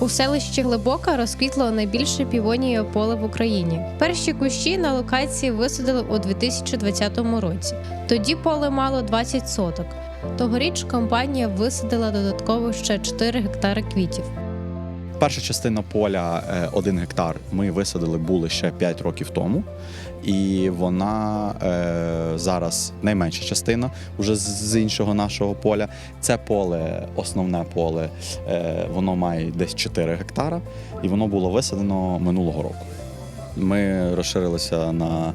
У селищі Глибока розквітло найбільше півоніє поле в Україні. Перші кущі на локації висадили у 2020 році. Тоді поле мало 20 соток. Тогоріч компанія висадила додатково ще 4 гектари квітів. Перша частина поля, е, один гектар, ми висадили були ще 5 років тому. І вона е, зараз найменша частина уже з- з іншого нашого поля. Це поле, основне поле, е, воно має десь 4 гектара, і воно було висадено минулого року. Ми розширилися на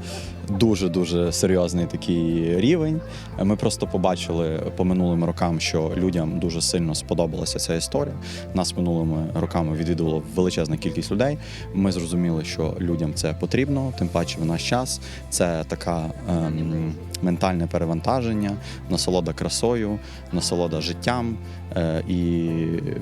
дуже дуже серйозний такий рівень. Ми просто побачили по минулим рокам, що людям дуже сильно сподобалася ця історія. Нас минулими роками відвідувало величезна кількість людей. Ми зрозуміли, що людям це потрібно, тим паче в наш час. Це така ем, ментальне перевантаження, насолода красою, насолода життям. Е, і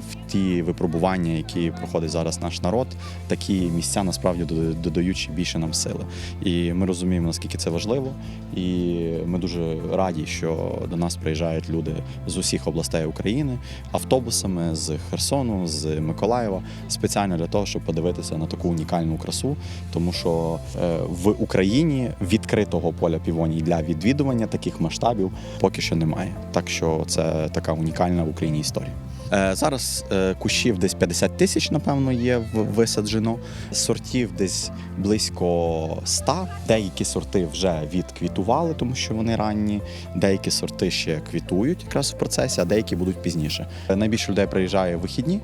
в ті випробування, які проходить зараз наш народ, такі місця насправді додають більше нам сили. І ми розуміємо, наскільки це важливо. І ми дуже раді, що до нас приїжджають люди з усіх областей України автобусами з Херсону, з Миколаєва, спеціально для того, щоб подивитися на таку унікальну красу, тому що е, в Україні відкритого поля півоній для відвідування таких масштабів поки що немає. Так що це така унікальна в Україні історія. Е, Зараз е, кущів десь 50 тисяч, напевно, є висаджено. Сортів десь близько 100. Деякі сорти вже відквітували, тому що вони ранні. Деякі сорти ще квітують якраз в процесі, а деякі будуть пізніше. Найбільше людей приїжджає в вихідні.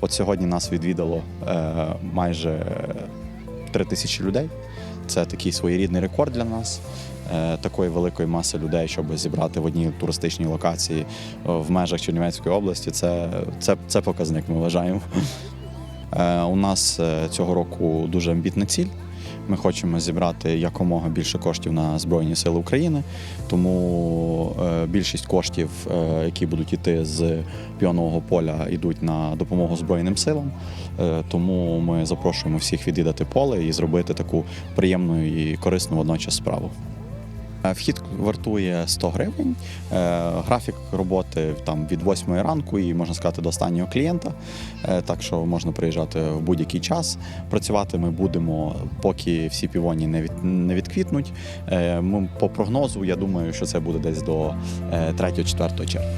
От сьогодні нас відвідало е, майже 3 тисячі людей. Це такий своєрідний рекорд для нас. Е, Такої великої маси людей, щоб зібрати в одній туристичній локації е, в межах Чернівецької області, це, це, це показник, ми вважаємо. Е, У нас цього року дуже амбітна ціль. Ми хочемо зібрати якомога більше коштів на Збройні Сили України, тому більшість коштів, які будуть йти з піонового поля, йдуть на допомогу Збройним силам. Тому ми запрошуємо всіх відвідати поле і зробити таку приємну і корисну водночас справу. Е, Вхід вартує 100 гривень. Е, Графік роботи там від 8 ранку і можна сказати до останнього клієнта. Е, Так що можна приїжджати в будь-який час. Працювати ми будемо, поки всі півоні не від не відквітнуть. По прогнозу, я думаю, що це буде десь до 3-4 червня.